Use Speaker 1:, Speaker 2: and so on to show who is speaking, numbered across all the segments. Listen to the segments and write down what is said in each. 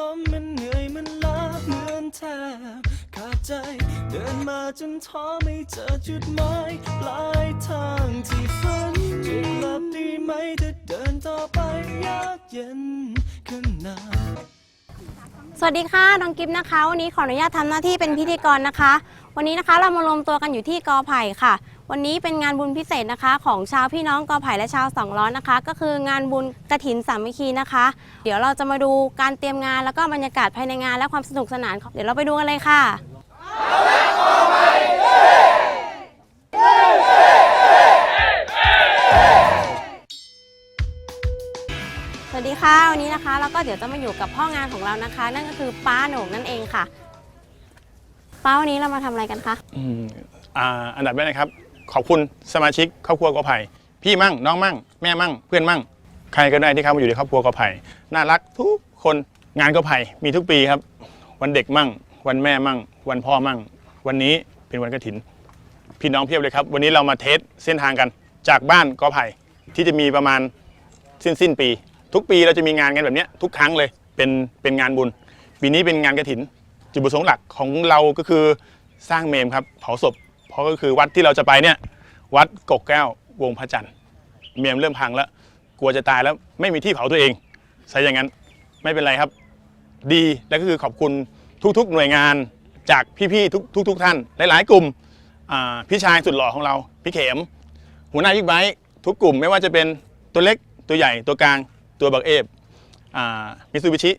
Speaker 1: ล้มมันเหนื่อยมันล้าเหมือนแทบขาดใจ เดินมาจนท้อไม่เจอจุดหมายปลายทางที่ฝันจะกลับดีไหมถ้าเดินต่อไปยากเย็นขนาด
Speaker 2: สวัสดีค่ะน้องกิฟนะคะ วันนี้ขออนุญาตทำหน้าที่เป็นพิธีกรนะคะ วันนี้นะคะเรามารวมตัวกันอยู่ที่กอไผ่ค่ะ วันนี้เป็นงานบุญพิเศษนะคะ ของชาวพี่น้องกอไผ่และชาวสองล้อนะคะ ก็คืองานบุญกระถินสามัคคีนะคะ เดี๋ยวเราจะมาดูการเตรียมงานแล้วก็บรรยากาศภายในงานและความสนุกสนาน เดี๋ยวเราไปดูกันเลยค่ะสวัสดีค่ะวันนี้นะคะเราก็เดี๋ยวจะมาอยู่กับพ่องานของเรานะคะ นั่นก็คือป้าโหน่งนั่นเองค่ะ ป้าวันนี้เรามาทำอะไรกันคะ
Speaker 3: อืมอ่าอันดับแรกนะครับ ขอบคุณสมาชิกครอบครัวกอไผ่พี่มั่งน้องมั่ง แม่มั่ง เพื่อนมั่ง ใครก็ได้ที่เข้ามาอยู่ในครอบครัวกอไผ่น่ารักทุกคนงานกอไผ่มีทุกปีครับ วันเด็กมั่ง วันแม่มั่ง วันพ่อมั่ง วันนี้เป็นวันกระถิน พี่น้องเพียบเลยครับ วันนี้เรามาเทสเส้นทางกัน จากบ้านกอไผ่ที่จะมีประมาณสิ้นสิ้นปี ทุกปีเราจะมีงานกันแบบนี้ทุกครั้งเลยเป็นเป็นงานบุญ ปีนี้เป็นงานกระถิน จุดประสงค์หลักของเราก็คือสร้างเมมครับเผาศพ ราะก็คือวัดที่เราจะไปเนี่ย วัดกกแก้ววงพระจันทร์เมียมเริ่มพังแล้ว กลัวจะตายแล้วไม่มีที่เผาตัวเองใช่อย่างนั้นไม่เป็นไรครับ ดีแล้วก็คือขอบคุณทุกๆ หน่วยงานจากพี่ๆทุกทุกทุกท่าน หลายๆ กลุ่มพี่ชายสุดหล่อของเรา พี่เขมหัวหน้าบิ๊กไบค์ทุกกลุ่มไม่ว่าจะเป็นตัวเล็กตัวใหญ่ตัวกลางตัวบักเอฟมิซูบิชิ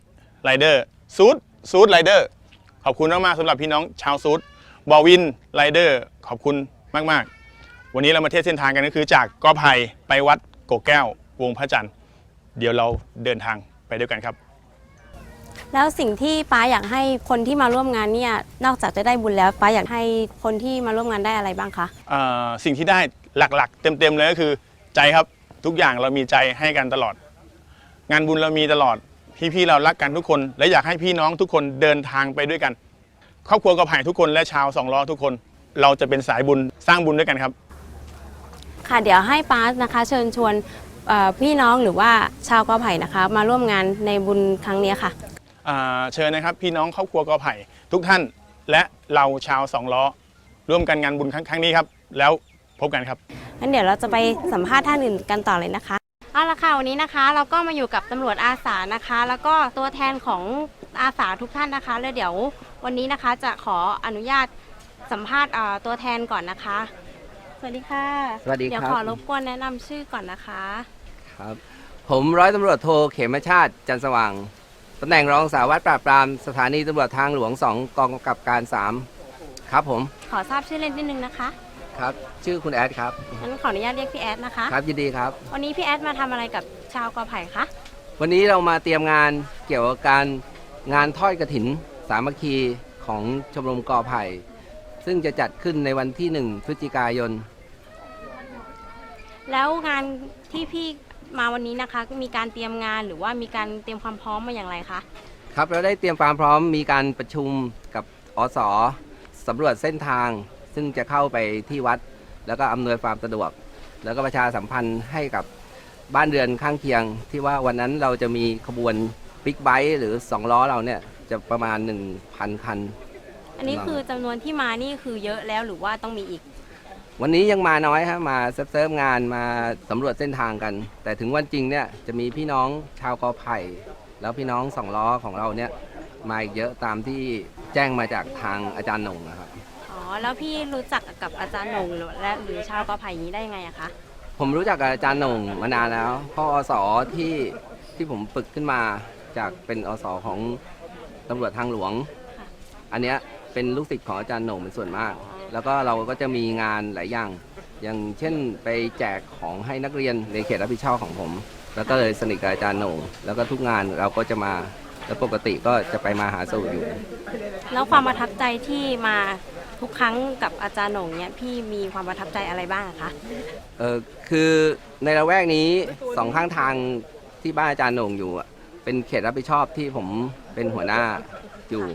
Speaker 3: ไรเดอร์ซูดซูดไรเดอร์ขอบคุณมากๆสำหรับพี่น้องชาวซูด บอวินไรเดอร์ขอบคุณมาก ๆ วันนี้เรามาเทสเส้นทางกันก็คือ จากกอไผ่ไปวัดโกกแก้ว วงพระจันทร์ เดี๋ยวเราเดินทางไปด้วยกันครับ
Speaker 2: แล้วสิ่งที่ป้าอยากให้คนที่มาร่วมงานเนี่ยนอกจากจะได้บุญแล้วป้าอยากให้คนที่มาร่วมงานได้อะไรบ้างคะ
Speaker 3: เอ่อสิ่งที่ได้หลักๆ เต็มๆเลยก็คือใจครับทุกอย่างเรามีใจให้กันตลอด งานบุญเรามีตลอดพี่ๆเรารักกันทุกคน และอยากให้พี่น้องทุกคนเดินทางไปด้วยกัน ครอบครัวกระไผ่ทุกคนและชาวสองล้อทุกคน เราจะเป็นสายบุญสร้างบุญด้วยกันครับ
Speaker 2: ค่ะเดี๋ยวให้ป้านะคะ เชิญชวนเอ่อพี่น้องหรือว่าชาวกอไผ่นะคะ มาร่วมงานในบุญครั้งเนี้ยค่ะ
Speaker 3: อ่าเชิญนะครับพี่น้องครอบครัวกอไผ่ทุกท่านและเราชาวสองล้อ ร่วมกันงานบุญครั้งครั้งนี้ครับ แล้วพบกันครับ
Speaker 2: งั้นเดี๋ยวเราจะไปสัมภาษณ์ท่านอื่นกันต่อเลยนะคะเอาละค่ะวันนี้นะคะ เราก็มาอยู่กับตำรวจอาสานะคะ แล้วก็ตัวแทนของอาสาทุกท่านนะคะ แล้วเดี๋ยว วันนี้นะคะจะขออนุญาตสัมภาษณ์เอ่อตัวแทนก่อนนะคะ สวัสดีค่ะ
Speaker 4: สวัสดีครับ
Speaker 2: เดี๋ยวขอรบกวนแนะนำชื่อก่อนนะคะ
Speaker 4: ครับ ผมร้อยตำรวจโทเขมชาติจันทร์สว่างตำแหน่งรองสารวัตรปราบปรามสถานีตำรวจทางหลวง 2 กองกำกับการ3ครับผม
Speaker 2: ขอทราบชื่อเล่นนิดนึงนะคะ
Speaker 4: ครับ ชื่อคุณแอดครับ
Speaker 2: งั้นขออนุญาตเรียกพี่แอดนะคะ
Speaker 4: ครับยินดีครับ
Speaker 2: วันนี้พี่แอดมาทำอะไรกับชาวกอไผ่คะ
Speaker 4: วันนี้เรามาเตรียมงานเกี่ยวกับการงานทอดกระถิน สามัคคีของชมรมกอไผ่ ซึ่งจะจัดขึ้นในวันที่ 1 พฤศจิกายน
Speaker 2: แล้วงานที่พี่มาวันนี้นะคะมีการเตรียมงานหรือว่ามีการเตรียมความพร้อมมาอย่างไรคะ
Speaker 4: ครับเราได้เตรียมความพร้อมมีการประชุมกับอสสำรวจเส้นทาง ซึ่งจะเข้าไปที่วัด แล้วก็อำนวยความสะดวก แล้วก็ประชาสัมพันธ์ให้กับบ้านเรือนข้างเคียง ที่ว่าวันนั้นเราจะมีขบวนบิ๊กไบค์หรือ 2 ล้อเราเนี่ย จะประมาณ 1,000 คัน
Speaker 2: อันนี้คือจำนวนที่มานี่คือเยอะแล้วหรือว่าต้องมีอีก
Speaker 4: วันนี้ยังมาน้อยฮะมาเซิร์ฟๆงานมาสำรวจเส้นทางกัน แต่ถึงวันจริงเนี่ยจะมีพี่น้องชาวกอไผ่ แล้วพี่น้องสองล้อของเราเนี่ยมาอีกเยอะตามที่แจ้งมาจากทางอาจารย์หนงนะครับ
Speaker 2: อ๋อแล้วพี่รู้จักกับอาจารย์หนงหรือและหรือชาวกอไผ่นี้ได้ยังไงอะคะ
Speaker 4: ผมรู้จักกับอาจารย์หนงมานานแล้วเพ่ออสอที่ที่ผมฝึกขึ้นมาจากเป็นอสอของ ตำรวจทางหลวง
Speaker 2: ค่ะ
Speaker 4: อันเนี้ยเป็นลูกศิษย์ของอาจารย์โหน่งเป็นส่วนมาก แล้วก็เราก็จะมีงานหลายอย่าง อย่างเช่นไปแจกของให้นักเรียนในเขตรับผิดชอบของผม แล้วก็เลยสนิทกับอาจารย์โหน่ง แล้วก็ทุกงานเราก็จะมา แล้วปกติก็จะไปมาหาสู่อยู่
Speaker 2: แล้วความประทับใจที่มาทุกครั้งกับอาจารย์หนงเนี่ยพี่มีความประทับใจอะไรบ้างอะคะ
Speaker 4: เออคือในละแวกนี้สองข้างทางที่บ้านอาจารย์โหน่งอยู่อะเป็นเขตรับผิดชอบที่ผมเป็นหัวหน้าอยู่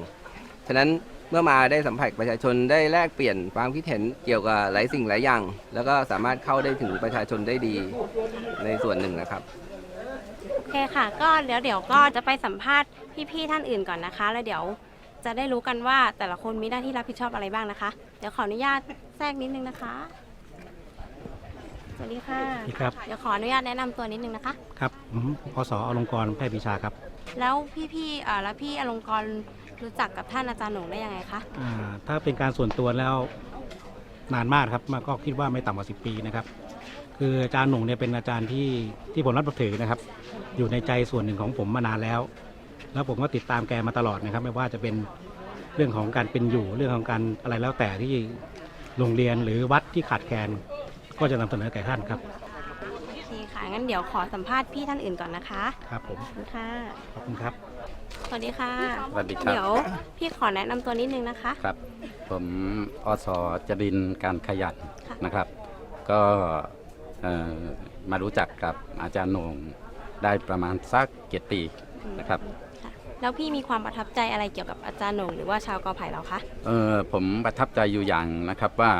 Speaker 4: ฉะนั้นเมื่อมาได้สัมผัสประชาชนได้แลกเปลี่ยนความคิดเห็นเกี่ยวกับหลายสิ่งหลายอย่าง แล้วก็สามารถเข้าได้ถึงประชาชนได้ดีในส่วนหนึ่งนะครับ
Speaker 2: เคค่ะ ก็เดี๋ยวเดี๋ยวก็จะไปสัมภาษณ์พี่ๆท่านอื่นก่อนนะคะ แล้วเดี๋ยวจะได้รู้กันว่าแต่ละคนมีหน้าที่รับผิดชอบอะไรบ้างนะคะ เดี๋ยวขออนุญาตแทรกนิดนึงนะคะ สวัสดีค่ะ
Speaker 5: สวัสดีครับ
Speaker 2: เดี๋ยวขออนุญาตแนะนำตัวนิดนึงนะคะ
Speaker 5: ครับผมพศอลงกรณ์แพทย์วิชาครับ
Speaker 2: แล้วพี่ๆเอ่อแล้วพี่อลงกรณ์รู้จักกับท่านอาจารย์หนงได้ยังไงคะ
Speaker 5: อ่าถ้าเป็นการส่วนตัวแล้วนานมากครับมาก็คิดว่าไม่ต่ำกว่า 10 ปีนะครับ คืออาจารย์หนุ่งเนี่ยเป็นอาจารย์ที่ที่ผมรับถือนะครับ อยู่ในใจส่วนหนึ่งของผมมานานแล้ว แล้วผมก็ติดตามแกมาตลอดนะครับ ไม่ว่าจะเป็นเรื่องของการเป็นอยู่เรื่องของการอะไรแล้วแต่ที่โรงเรียนหรือวัดที่ขาดแคลนก็จะนำเสนอแก่ท่านครับ
Speaker 2: งั้นเดี๋ยวขอสัมภาษณ์พี่ท่านอื่นก่อนนะคะ
Speaker 5: ครับผม
Speaker 2: ขอบคุณค่ะ
Speaker 5: ขอบคุณครับ
Speaker 2: สวัสดีค่ะ
Speaker 6: สวัสดีครับ
Speaker 2: เดี๋ยวพี่ขอแนะนำตัวนิดนึงนะคะ
Speaker 6: ครับ ผมอสจรินทร์การขยัน
Speaker 2: ค่ะ
Speaker 6: นะครับ ก็เอ่อมารู้จักกับอาจารย์โหนงได้ประมาณสักเจ็ดปีนะครับ
Speaker 2: ค่ะแล้วพี่มีความประทับใจอะไรเกี่ยวกับอาจารย์หนงหรือว่าชาวกอไผ่เราคะ
Speaker 6: เออผมประทับใจอยู่อย่างนะครับว่า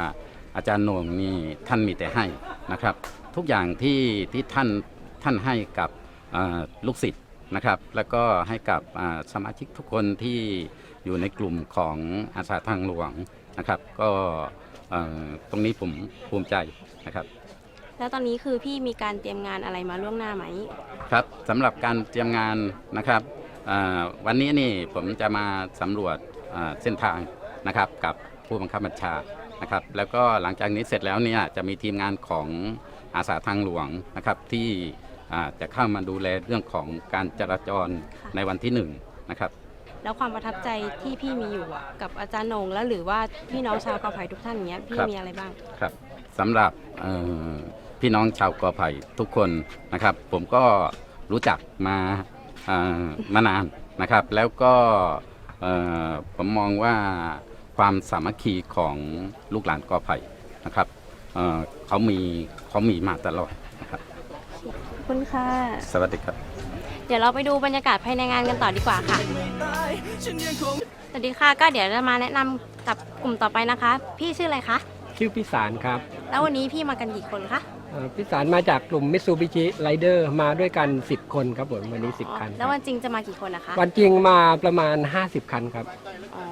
Speaker 6: อาจารย์โหนงนี่ท่านมีแต่ให้นะครับ ทุกอย่างที่ที่ท่านท่านให้กับอ่าลูกศิษย์นะครับ แล้วก็ให้กับอ่าสมาชิกทุกคนที่อยู่ในกลุ่มของอาสาทางหลวงนะครับ ก็เอ่อตรงนี้ผมภูมิใจนะครับ
Speaker 2: แล้วตอนนี้คือพี่มีการเตรียมงานอะไรมาล่วงหน้าไหม
Speaker 6: ครับสำหรับการเตรียมงานนะครับอ่าวันนี้นี่ผมจะมาสำรวจอ่าเส้นทางนะครับกับผู้บังคับบัญชานะครับ แล้วก็หลังจากนี้เสร็จแล้วเนี่ยจะมีทีมงานของ อาสาทางหลวงนะครับที่อ่าจะเข้ามาดูแลเรื่องของการจราจร
Speaker 2: ค่ะ
Speaker 6: ในวันที่หนึ่งนะครับ
Speaker 2: แล้วความประทับใจที่พี่มีอยู่อะกับอาจารย์หนงแล้วหรือว่าพี่น้องชาวกอไผ่ทุกท่านอย่างเงี้ยพี่
Speaker 6: ครับ
Speaker 2: มีอะไรบ้าง
Speaker 6: ครับสำหรับเอ่อพี่น้องชาวกอไผ่ทุกคนนะครับ ผมก็รู้จักมาอ่ามานานนะครับ แล้วก็เอ่อผมมองว่าความสามัคคีของลูกหลานกอไผ่นะครับ เอ่อเขามีเขามีมาตลอดนะครับ
Speaker 2: ขอบคุณค่ะ
Speaker 6: สวัสดีครับ
Speaker 2: เดี๋ยวเราไปดูบรรยากาศภายในงานกันต่อดีกว่าค่ะ
Speaker 1: ตายฉันยังคง
Speaker 2: สวัสดีค่ะ ก็เดี๋ยวจะมาแนะนำกับกลุ่มต่อไปนะคะ พี่ชื่ออะไรคะ
Speaker 7: ชื่อพิสารครับ
Speaker 2: แล้ววันนี้พี่มากันกี่คนคะ
Speaker 7: เอ่อพิสารมาจากกลุ่มมิ t ซูบิชิไรเดอร์มาด้วยกัน 10 คนครับผมวันนี้ 10 คัน
Speaker 2: แล้ววันจริงจะมากี่คนนะคะ
Speaker 7: วันจริงมาประมาณ 50 คันครับ
Speaker 2: อ๋อ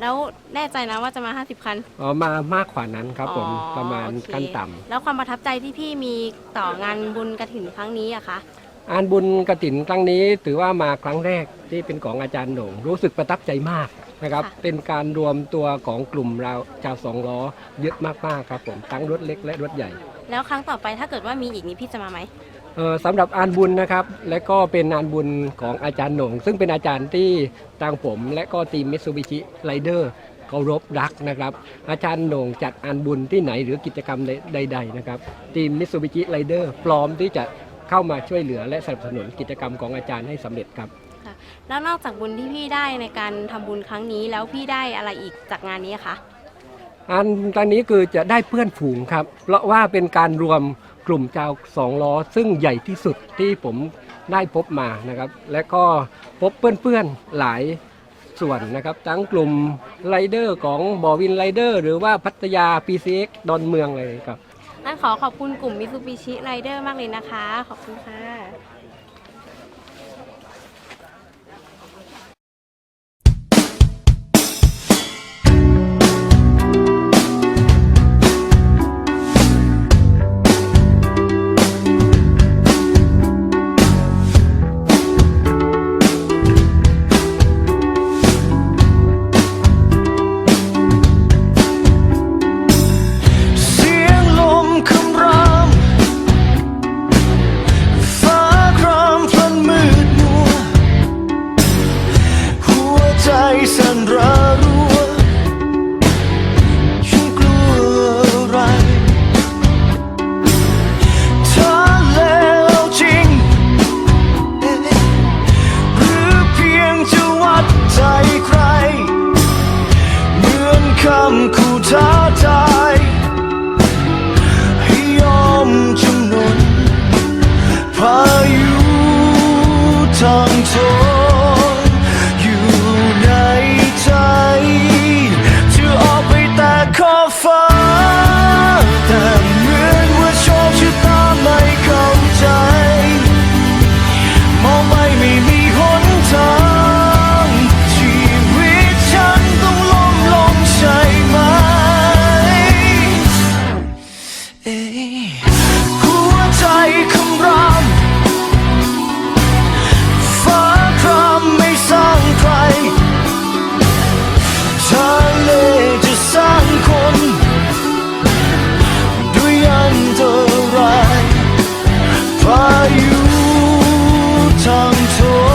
Speaker 2: แล้วแน่ใจนะว่าจะมา 50 คัน
Speaker 7: อ๋อมามากกว่านั้นครับผม
Speaker 2: อ๋อ
Speaker 7: ประมาณ
Speaker 2: โอเค
Speaker 7: ขั้นต่
Speaker 2: แล้วความประทับใจที่พี่มีต่องานบุญกระถินครั้งนี้อะคะำ
Speaker 7: อานบุญกระถินครั้งนี้ถือว่ามาครั้งแรกที่เป็นของอาจารย์โหน่งรู้สึกประทับใจมากนะครับ เป็นการรวมตัวของกลุ่มเราชาวสองล้อเยอะมากๆครับผมทั้งรถเล็กและรถใหญ่
Speaker 2: แล้วครั้งต่อไปถ้าเกิดว่ามีอีกนี้พี่จะมาไหม
Speaker 7: เอ่อ สำหรับอานบุญนะครับ และก็เป็นอานบุญของอาจารย์โหน่งซึ่งเป็นอาจารย์ที่ทางผม และก็ทีมมิ t ซูบิชิไรเดอร์เคารพรักนะครับ อาจารย์โหน่งจัดอานบุญที่ไหนหรือกิจกรรมใด ๆ นะครับ ทีมมิ t ซูบิชิไรเดอร์พร้อมที่จะเข้ามาช่วยเหลือและสนับสนุนกิจกรรมของอาจารย์ให้สำเร็จครับ
Speaker 2: แล้วนอกจากบุญที่พี่ได้ในการทำบุญครั้งนี้แล้วพี่ได้อะไรอีกจากงานนี้อะคะ
Speaker 7: อันตอนนี้คือจะได้เพื่อนฝูงครับ เพราะว่าเป็นการรวม กลุ่มชาวสองล้อ ซึ่งใหญ่ที่สุดที่ผมได้พบมานะครับ และก็พบเพื่อนๆหลายส่วนนะครับ ทั้งกลุ่มไรเดอร์ของบอวินไรเดอร์หรือว่าพัทยา PCX ดอนเมืองอะไรครับ
Speaker 2: นั่นขอขอบคุณกลุ่มมิซูบิชิไรเดอร์มากเลยนะคะ ขอบคุณค่ะ
Speaker 1: told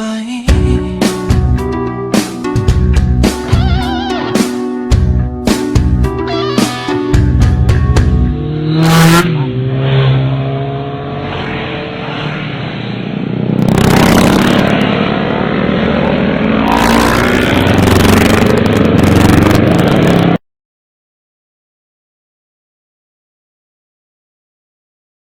Speaker 1: ไป